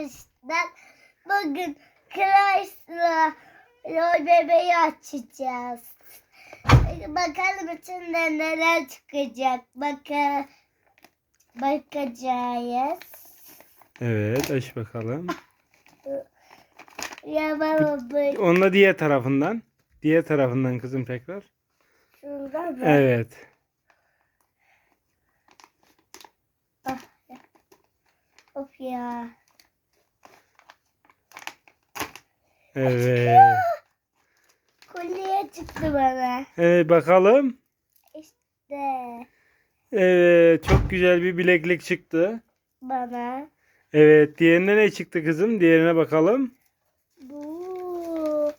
arkadaşlar. Bugün Chrysler Lol bebeği açacağız. Bakalım içinde neler çıkacak. Baka, bakacağız. Evet aç bakalım. Ya baba bu Onunla diğer tarafından. Diğer tarafından kızım tekrar. şurada mı? Evet. Of ya. Evet. Kolye çıktı bana. Evet bakalım. İşte Evet çok güzel bir bileklik çıktı. bana. Evet diğerine ne çıktı kızım? Diğerine bakalım. Bu.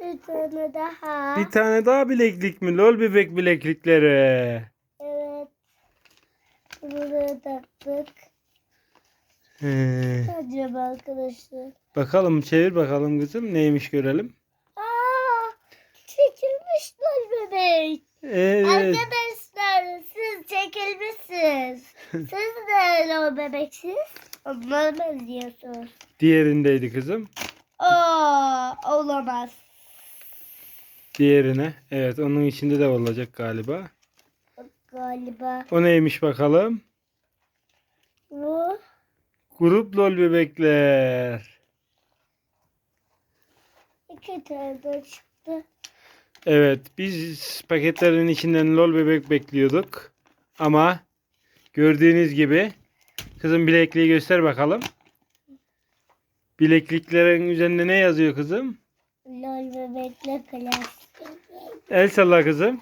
Bir tane daha. Bir tane daha bileklik mi? Lol bebek bileklikleri. Evet. Buraya taktık. Ee, arkadaşlar. bakalım çevir bakalım kızım. Neymiş görelim. Aa, çekilmiş bebek. Evet. Arkadaşlar siz çekilmişsiniz. siz de lol bebeksiniz. Onlara benziyorsunuz. Diğerindeydi kızım. Aa, olamaz. Diğerine. Evet onun içinde de olacak galiba. Galiba. O neymiş bakalım. Grup lol bebekler. iki tane de çıktı. Evet biz paketlerin içinden lol bebek bekliyorduk. Ama gördüğünüz gibi kızım bilekliği göster bakalım. Bilekliklerin üzerinde ne yazıyor kızım? Lol bebekle klas. El salla kızım.